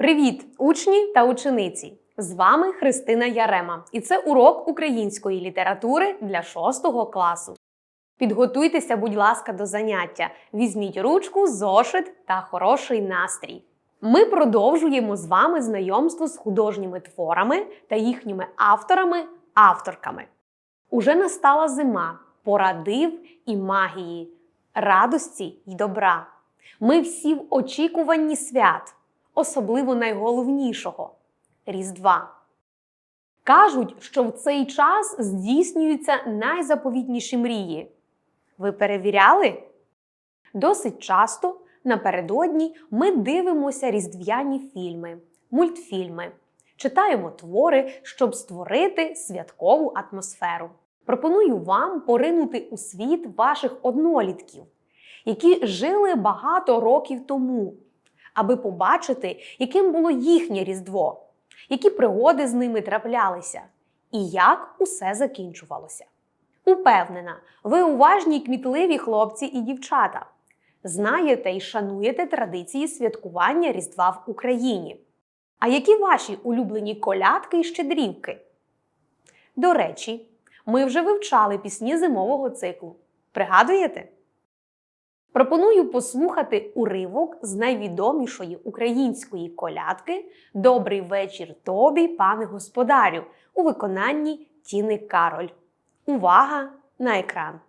Привіт, учні та учениці! З вами Христина Ярема, і це урок української літератури для 6 класу. Підготуйтеся, будь ласка, до заняття. Візьміть ручку, зошит та хороший настрій. Ми продовжуємо з вами знайомство з художніми творами та їхніми авторами, авторками. Уже настала зима, пора див і магії, радості й добра. Ми всі в очікуванні свят, особливо найголовнішого Різдва. Кажуть, що в цей час здійснюються найзаповітніші мрії. Ви перевіряли? Досить часто напередодні ми дивимося різдвяні фільми, мультфільми, читаємо твори, щоб створити святкову атмосферу. Пропоную вам поринути у світ ваших однолітків, які жили багато років тому, аби побачити, яким було їхнє Різдво, які пригоди з ними траплялися, і як усе закінчувалося. Упевнена, ви уважні й кмітливі хлопці і дівчата. Знаєте і шануєте традиції святкування Різдва в Україні. А які ваші улюблені колядки і щедрівки? До речі, ми вже вивчали пісні зимового циклу. Пригадуєте? Пропоную послухати уривок з найвідомішої української колядки Добрий вечір тобі, пане господарю у виконанні Тіни Кароль. Увага на екран!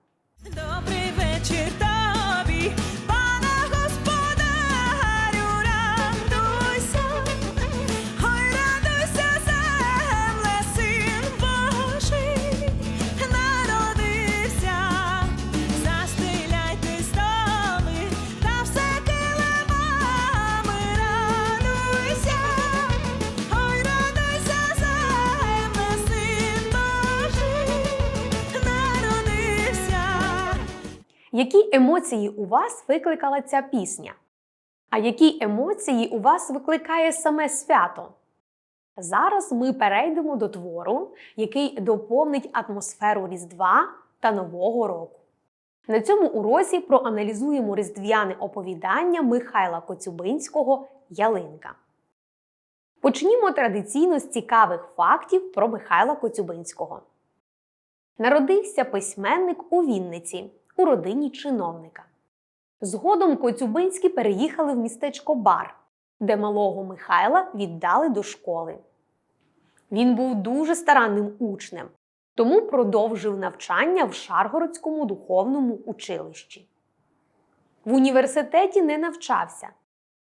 Які емоції у вас викликала ця пісня? А які емоції у вас викликає саме свято? Зараз ми перейдемо до твору, який доповнить атмосферу Різдва та Нового року. На цьому уроці проаналізуємо різдвяне оповідання Михайла Коцюбинського Ялинка. Почнімо традиційно з цікавих фактів про Михайла Коцюбинського. Народився письменник у Вінниці у родині чиновника. Згодом Коцюбинські переїхали в містечко Бар, де малого Михайла віддали до школи. Він був дуже старанним учнем, тому продовжив навчання в Шаргородському духовному училищі. В університеті не навчався,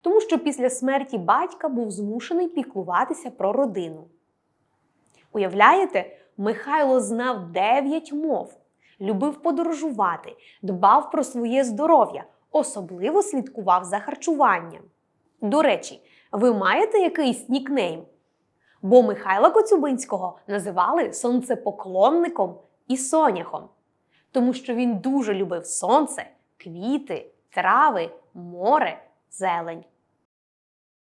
тому що після смерті батька був змушений піклуватися про родину. Уявляєте, Михайло знав дев'ять мов, любив подорожувати, дбав про своє здоров'я, особливо слідкував за харчуванням. До речі, ви маєте якийсь нікнейм? Бо Михайла Коцюбинського називали сонцепоклонником і соняхом, тому що він дуже любив сонце, квіти, трави, море, зелень.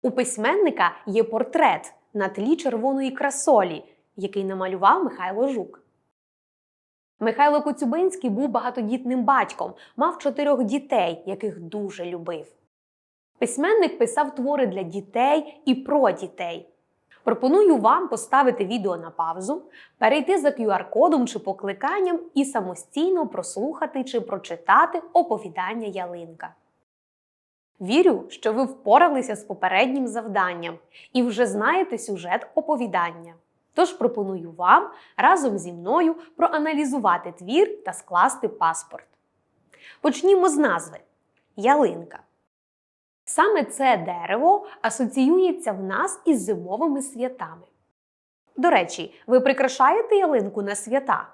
У письменника є портрет на тлі червоної красолі, який намалював Михайло Жук. Михайло Коцюбинський був багатодітним батьком, мав чотирьох дітей, яких дуже любив. Письменник писав твори для дітей і про дітей. Пропоную вам поставити відео на паузу, перейти за QR-кодом чи покликанням і самостійно прослухати чи прочитати оповідання ялинка. Вірю, що ви впоралися з попереднім завданням і вже знаєте сюжет оповідання. Тож пропоную вам разом зі мною проаналізувати твір та скласти паспорт. Почнімо з назви ялинка. Саме це дерево асоціюється в нас із зимовими святами. До речі, ви прикрашаєте ялинку на свята?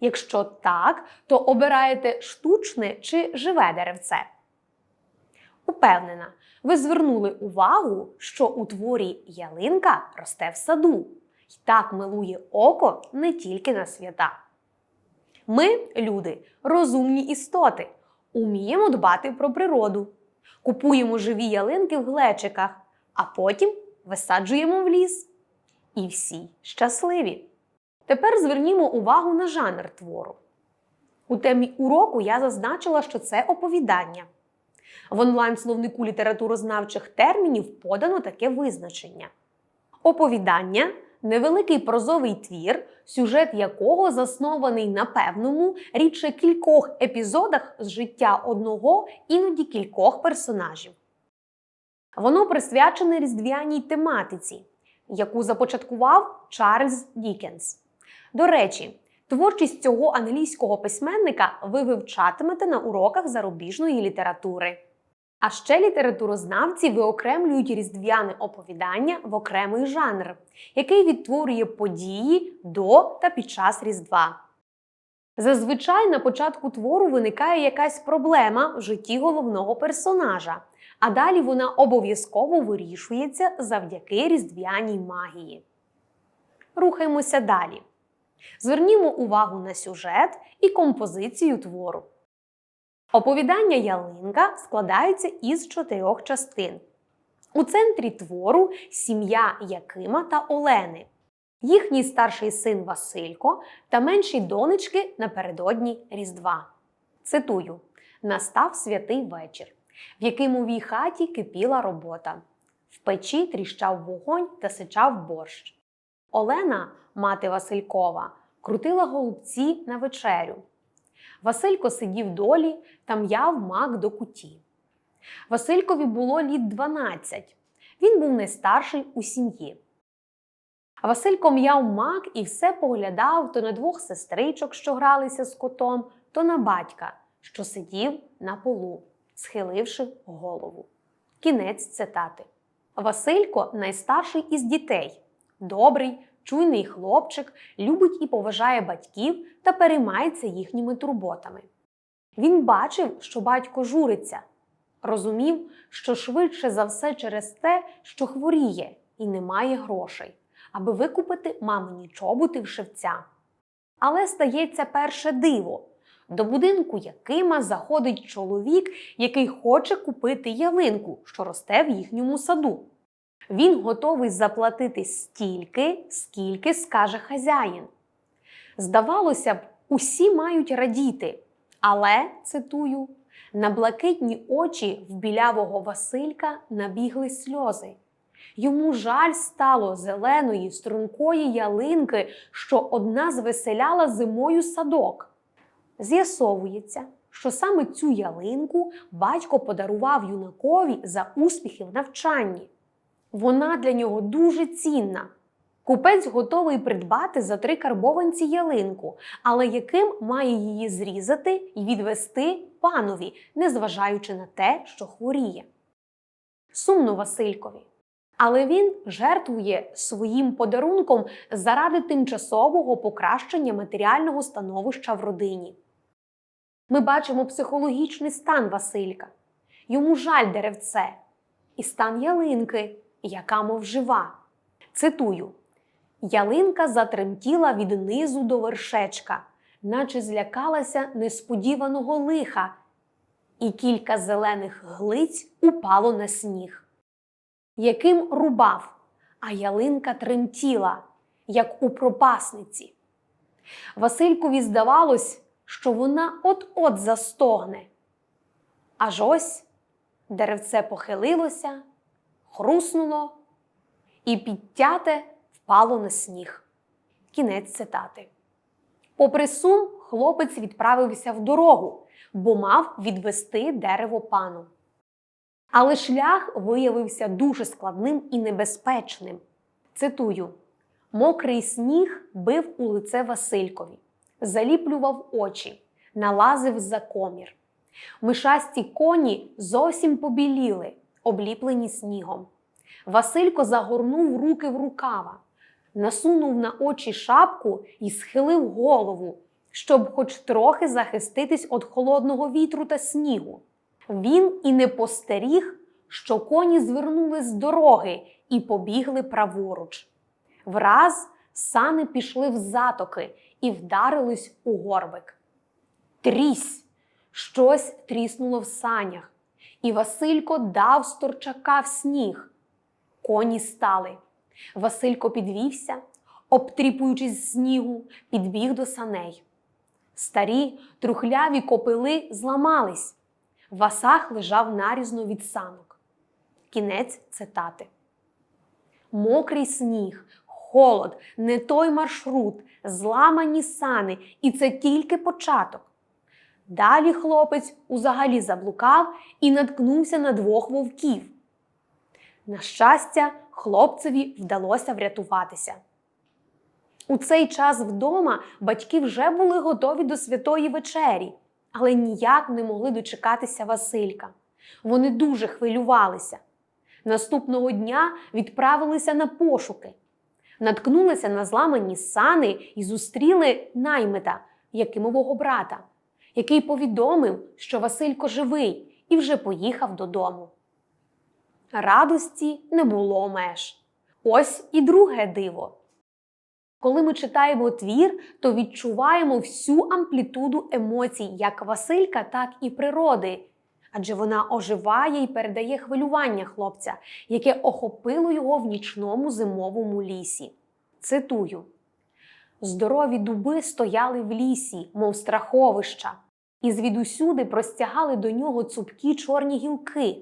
Якщо так, то обираєте штучне чи живе деревце. Упевнена, ви звернули увагу, що у творі ялинка росте в саду й так милує око не тільки на свята. Ми, люди, розумні істоти, уміємо дбати про природу, купуємо живі ялинки в глечиках, а потім висаджуємо в ліс. І всі щасливі. Тепер звернімо увагу на жанр твору. У темі уроку я зазначила, що це оповідання. В онлайн-словнику літературознавчих термінів подано таке визначення. Оповідання невеликий прозовий твір, сюжет якого заснований на певному, рідше кількох епізодах з життя одного, іноді кількох персонажів. Воно присвячене різдвяній тематиці, яку започаткував Чарльз Дікенс. До речі, творчість цього англійського письменника ви вивчатимете на уроках зарубіжної літератури. А ще літературознавці виокремлюють різдвяне оповідання в окремий жанр, який відтворює події до та під час Різдва. Зазвичай на початку твору виникає якась проблема в житті головного персонажа, а далі вона обов'язково вирішується завдяки різдвяній магії. Рухаємося далі. Звернімо увагу на сюжет і композицію твору. Оповідання Ялинка складається із чотирьох частин. У центрі твору сім'я Якима та Олени, їхній старший син Василько та менші донечки напередодні Різдва. Цитую: Настав святий вечір, в якимовій хаті кипіла робота. В печі тріщав вогонь та сичав борщ. Олена, мати Василькова, крутила голубці на вечерю. Василько сидів долі та м'яв мак до куті. Василькові було літ 12. Він був найстарший у сім'ї. Василько м'яв мак і все поглядав то на двох сестричок, що гралися з котом, то на батька, що сидів на полу, схиливши голову. Кінець цитати. Василько найстарший із дітей, добрий, чуйний хлопчик, любить і поважає батьків та переймається їхніми турботами. Він бачив, що батько журиться, розумів, що швидше за все через те, що хворіє і не має грошей, аби викупити мамині чоботи в шевця. Але стається перше диво. До будинку Якима заходить чоловік, який хоче купити ялинку, що росте в їхньому саду. Він готовий заплатити стільки, скільки скаже хазяїн. Здавалося б, усі мають радіти, але, цитую, на блакитні очі в білявого Василька набігли сльози. Йому жаль стало зеленої, стрункої ялинки, що одна звеселяла зимою садок. З'ясовується, що саме цю ялинку батько подарував юнакові за успіхи в навчанні. Вона для нього дуже цінна. Купець готовий придбати за три карбованці ялинку, але яким має її зрізати і відвести панові, незважаючи на те, що хворіє. Сумно Василькові. Але він жертвує своїм подарунком заради тимчасового покращення матеріального становища в родині. Ми бачимо психологічний стан Василька. Йому жаль деревце і стан ялинки, яка мов жива. Цитую: Ялинка затремтіла від низу до вершечка, наче злякалася несподіваного лиха, і кілька зелених глиць упало на сніг. Яким рубав, а ялинка тремтіла, як у пропасниці. Василькові здавалось, що вона от-от застогне. Аж ось деревце похилилося, хруснуло і підтяте впало на сніг. Кінець цитати. Попри сум, хлопець відправився в дорогу, бо мав відвести дерево пану. Але шлях виявився дуже складним і небезпечним. Цитую: мокрий сніг бив у лице Василькові, заліплював очі, налазив за комір. Мишасті коні зовсім побіліли, обліплені снігом. Василько загорнув руки в рукава, насунув на очі шапку і схилив голову, щоб хоч трохи захиститись від холодного вітру та снігу. Він і не постеріг, що коні звернули з дороги і побігли праворуч. Враз сани пішли в затоки і вдарились у горбик. Трісь! Щось тріснуло в санях, і Василько дав сторчака в сніг. Коні стали. Василько підвівся, обтріпуючись з снігу, підбіг до саней. Старі трухляві копили зламались. Васах лежав нарізно від санок. Кінець цитати. Мокрий сніг, холод, не той маршрут, зламані сани, і це тільки початок. Далі хлопець узагалі заблукав і наткнувся на двох вовків. На щастя, хлопцеві вдалося врятуватися. У цей час вдома батьки вже були готові до святої вечері, але ніяк не могли дочекатися Василька. Вони дуже хвилювалися. Наступного дня відправилися на пошуки, наткнулися на зламані сани і зустріли наймита, Якимового брата, який повідомив, що Василько живий і вже поїхав додому. Радості не було меж. Ось і друге диво. Коли ми читаємо твір, то відчуваємо всю амплітуду емоцій як Василька, так і природи. Адже вона оживає і передає хвилювання хлопця, яке охопило його в нічному зимовому лісі. Цитую: Здорові дуби стояли в лісі, мов страховища, і звідусюди простягали до нього цупкі чорні гілки.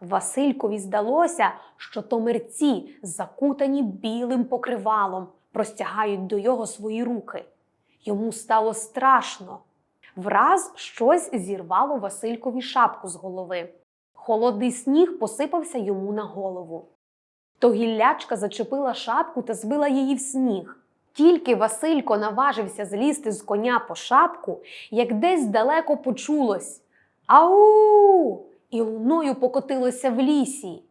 Василькові здалося, що то мерці, закутані білим покривалом, простягають до його свої руки. Йому стало страшно. Враз щось зірвало Василькові шапку з голови. Холодний сніг посипався йому на голову. То гіллячка зачепила шапку та збила її в сніг. Тільки Василько наважився злізти з коня по шапку, як десь далеко почулось Ау! і луною покотилося в лісі.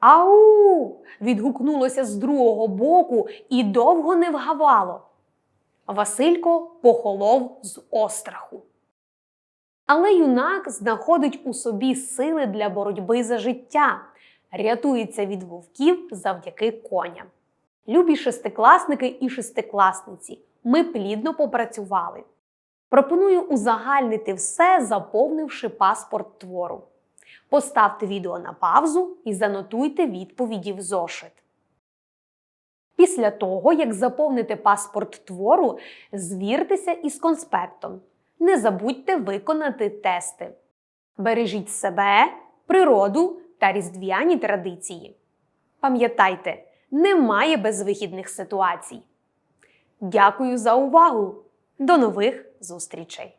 Ау! відгукнулося з другого боку і довго не вгавало. Василько похолов з остраху. Але юнак знаходить у собі сили для боротьби за життя, рятується від вовків завдяки коням. Любі шестикласники і шестикласниці, ми плідно попрацювали. Пропоную узагальнити все, заповнивши паспорт твору. Поставте відео на паузу і занотуйте відповіді в зошит. Після того, як заповните паспорт твору, звіртеся із конспектом. Не забудьте виконати тести. Бережіть себе, природу та різдвяні традиції. Пам'ятайте, немає безвихідних ситуацій. Дякую за увагу! До нових зустрічей!